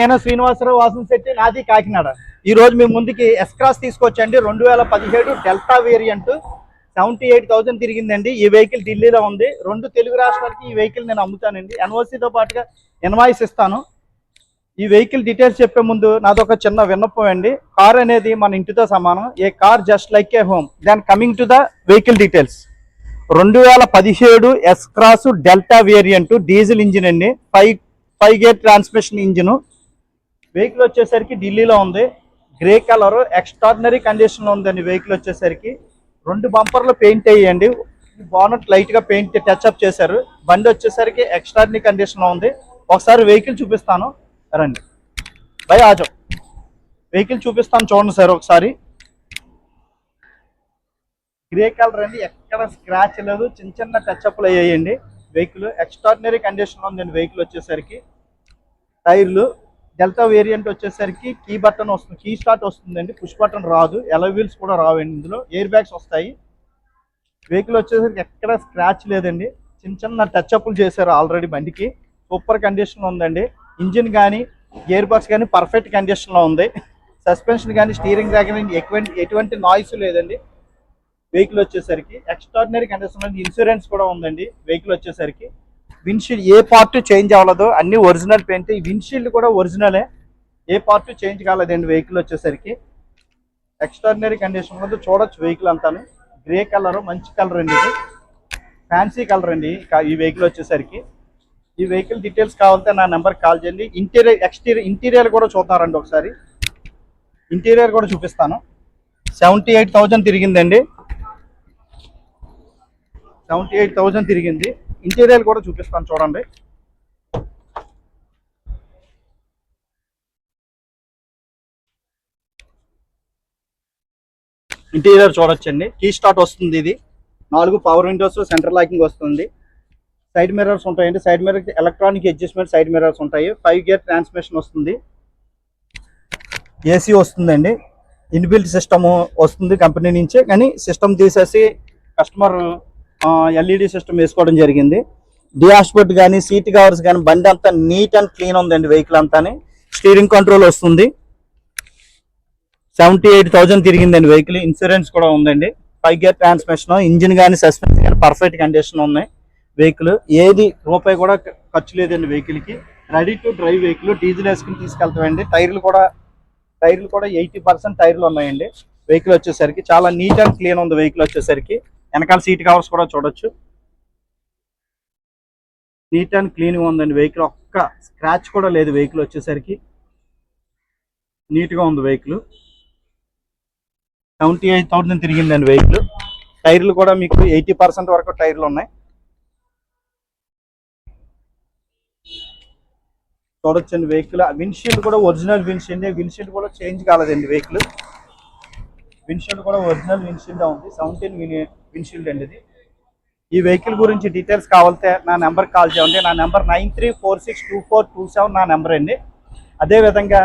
నేను శ్రీనివాసరావు వాసన శెట్టి నాది కాకినాడ. ఈ రోజు మీ ముందుకి ఎస్క్రాస్ తీసుకొచ్చండి. రెండు వేల పదిహేడు delta variant seventy eight thousand తిరిగిందండి. ఈ వెహికల్ ఢిల్లీలో ఉంది. రెండు తెలుగు రాష్ట్రాలకి ఈ వెహికల్ నేను అమ్ముతానండి. ఎన్ఓసితో పాటుగా ఇన్వాయిస్ ఇస్తాను. ఈ వెహికల్ డీటెయిల్స్ చెప్పే ముందు నాదొక చిన్న విన్నపం అండి. కార్ అనేది మన ఇంటితో సమానం. A car just like a home then coming to the vehicle details రెండు వేల పదిహేడు S cross delta variant diesel engine అండి. Five five gear transmission engine. Vehicle వచ్చేసరికి ఢిల్లీలో ఉంది. గ్రే కలర్ ఎక్స్ట్రాడినరీ కండిషన్లో ఉందండి వెహికల్ వచ్చేసరికి. రెండు బంపర్లు పెయింట్ అయ్యండి బానట్ లైట్గా పెయింట్ టచ్అప్ చేశారు. బండి వచ్చేసరికి ఎక్స్ట్రాడినరీ కండిషన్లో ఉంది. ఒకసారి వెహికల్ చూపిస్తాను. రండి. బై ఆజో. వెహికల్ చూపిస్తాను చూడండి సార్ ఒకసారి. గ్రే కలర్ అండి. ఎక్కడ స్క్రాచ్ లేదు. చిన్న చిన్న టచ్అప్లు అయ్యాయండి వెహికల్ ఎక్స్ట్రాడినరీ కండిషన్లో ఉందండి వెహికల్ వచ్చేసరికి. టైర్లు డెల్టా వేరియంట్ వచ్చేసరికి కీ బటన్ వస్తుంది కీ స్టార్ట్ వస్తుందండి పుష్ బటన్ రాదు ఎలవీల్స్ కూడా రావండి ఇందులో ఎయిర్ బ్యాగ్స్ వస్తాయి. వెహికల్ వచ్చేసరికి ఎక్కడ స్క్రాచ్ లేదండి చిన్న చిన్న టచ్అప్లు చేశారు ఆల్రెడీ బండికి. సూపర్ కండిషన్లో ఉందండి. ఇంజిన్ కానీ గేర్ బాక్స్ కానీ పర్ఫెక్ట్ కండిషన్లో ఉంది. సస్పెన్షన్ కానీ స్టీరింగ్ ర్యాక్ కానీ ఎటువంటి ఎటువంటి నాయిస్ లేదండి. వెహికల్ వచ్చేసరికి ఎక్స్ట్రాడినరీ కండిషన్లో ఇన్సూరెన్స్ కూడా ఉందండి వెహికల్ వచ్చేసరికి. విన్షీల్డ్ ఏ పార్ట్ చేంజ్ అవ్వలేదు అన్ని ఒరిజినల్ పెయింట్ ఈ విన్షీల్డ్ కూడా ఒరిజినలే ఏ. పార్ట్ చేంజ్ కాలేదండి వెహికల్ వచ్చేసరికి. ఎక్స్ట్రాడినరీ కండిషన్ ఉంది చూడొచ్చు వెహికల్ అంతాను. గ్రే కలర్ మంచి కలర్ అండి ఇది. ఫ్యాన్సీ కలర్ అండి కా- ఈ వెహికల్ వచ్చేసరికి. ఈ వెహికల్ డీటెయిల్స్ కావాలంటే నా నెంబర్ కాల్ చేయండి. ఇంటీరియర్ ఎక్స్టీరియర్ ఇంటీరియర్ కూడా చూద్దామండి ఒకసారి. ఇంటీరియర్ కూడా చూపిస్తాను. సెవెంటీ ఎయిట్ థౌజండ్ తిరిగిందండి. సెవెంటీ ఎయిట్ థౌజండ్ తిరిగింది. ఇంటీరియర్ కూడా చూపిస్తాను చూడండి. ఇంటీరియర్ చూడొచ్చండి. కీ స్టార్ట్ వస్తుంది ఇది. నాలుగు పవర్ విండోస్ సెంటర్ లాకింగ్ వస్తుంది. సైడ్ మిర్రర్స్ ఉంటాయండి. Side mirror electronic adjustment side mirrors ఉంటాయి. ఫైవ్ గేర్ ట్రాన్స్మిషన్ వస్తుంది. ఏసీ వస్తుందండి. ఇన్బిల్ట్ సిస్టమ్ వస్తుంది కంపెనీ నుంచే. కానీ సిస్టమ్ తీసేసి కస్టమర్ ఎల్ఈడి సిస్టమ్ వేసుకోవడం జరిగింది. డియాష్బోర్డ్ కానీ సీట్ కవర్స్ కానీ బండి అంతా నీట్ అండ్ క్లీన్ ఉందండి వెహికల్ అంతానే. స్టీరింగ్ కంట్రోల్ వస్తుంది. సెవెంటీ ఎయిట్ థౌజండ్ తిరిగిందండి వెహికల్. ఇన్సూరెన్స్ కూడా ఉందండి. ఫైవ్ గేర్ ట్రాన్స్మిషన్ ఇంజిన్ కానీ సస్పెన్షన్ కానీ పర్ఫెక్ట్ కండిషన్ ఉన్నాయి వెహికల్. ఏది రూపాయి కూడా ఖర్చు లేదండి వెహికల్కి ready to drive vehicle. Diesel వేసుకుని తీసుకెళ్తామండి. టైర్లు కూడా టైర్లు కూడా ఎయిటీ పర్సెంట్ టైర్లు ఉన్నాయండి. వెహికల్ వచ్చేసరికి చాలా నీట్ అండ్ క్లీన్ ఉంది వెహికల్ వచ్చేసరికి. వెనకాల సీట్ కవర్స్ కూడా చూడొచ్చు. నీట్ అండ్ క్లీన్ ఉందండి వెహికల్ ఒక్క స్క్రాచ్ కూడా లేదు వెహికల్ వచ్చేసరికి. నీట్గా ఉంది వెహికల్ సెవెంటీ ఎయిట్ థౌసండ్ తిరిగిందండి వెహికల్ టైర్లు కూడా మీకు ఎయిటీ పర్సెంట్ వరకు టైర్లు ఉన్నాయి. చూడొచ్చండి వెహికల్ విన్షీల్డ్ కూడా ఒరిజినల్ విన్షీల్డ్ విన్షీల్డ్ కూడా చేంజ్ కాలేదండి వెహికల్ విన్షీల్డ్ కూడా ఒరిజినల్ విన్షీల్డ్ ఉంది. సెవెంటీన్ విండ్షీల్డ్ అండి ఇది. ఈ వెహికల్ గురించి డీటెయిల్స్ కావాలంటే నా నెంబర్ కాల్ చేయండి. నా number nine three four six two four two seven నా నెంబర్ అండి. అదేవిధంగా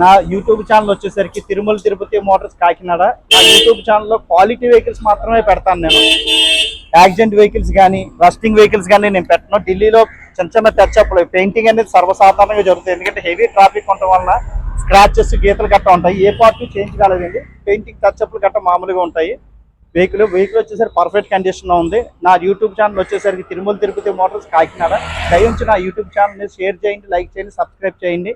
నా యూట్యూబ్ ఛానల్ వచ్చేసరికి తిరుమల తిరుపతి మోటార్స్ కాకినాడ. నా యూట్యూబ్ ఛానల్లో క్వాలిటీ వెహికల్స్ మాత్రమే పెడతాను నేను. యాక్సిడెంట్ వెహికల్స్ కానీ రస్టింగ్ వెహికల్స్ కానీ నేను పెట్టను. ఢిల్లీలో చిన్న చిన్న టచ్అప్లు పెయింటింగ్ అనేది సర్వసాధారణంగా జరుగుతుంది. ఎందుకంటే హెవీ ట్రాఫిక్ ఉండటం వలన స్క్రాచెస్ గీతలు గట్ట ఉంటాయి. ఏ పార్ట్ చేంజ్ కాలేదండి. పెయింటింగ్ టచ్అప్లు గట్ట మామూలుగా ఉంటాయి. వెహికల్ వెహికల్ వచ్చేసరికి పర్ఫెక్ట్ కండిషన్లో ఉంది. నా యూట్యూబ్ ఛానల్ వచ్చేసరికి తిరుమల తిరుపతి మోటార్స్ కాకినాడ. దయించి నా యూట్యూబ్ ఛానల్ని షేర్ చేయండి లైక్ చేయండి సబ్స్క్రైబ్ చేయండి.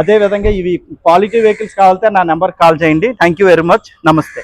అదే విధంగా ఇవి క్వాలిటీ వెహికల్స్ కావాలంటే నా నెంబర్ కాల్ చేయండి. థ్యాంక్ యూ వెరీ మచ్ నమస్తే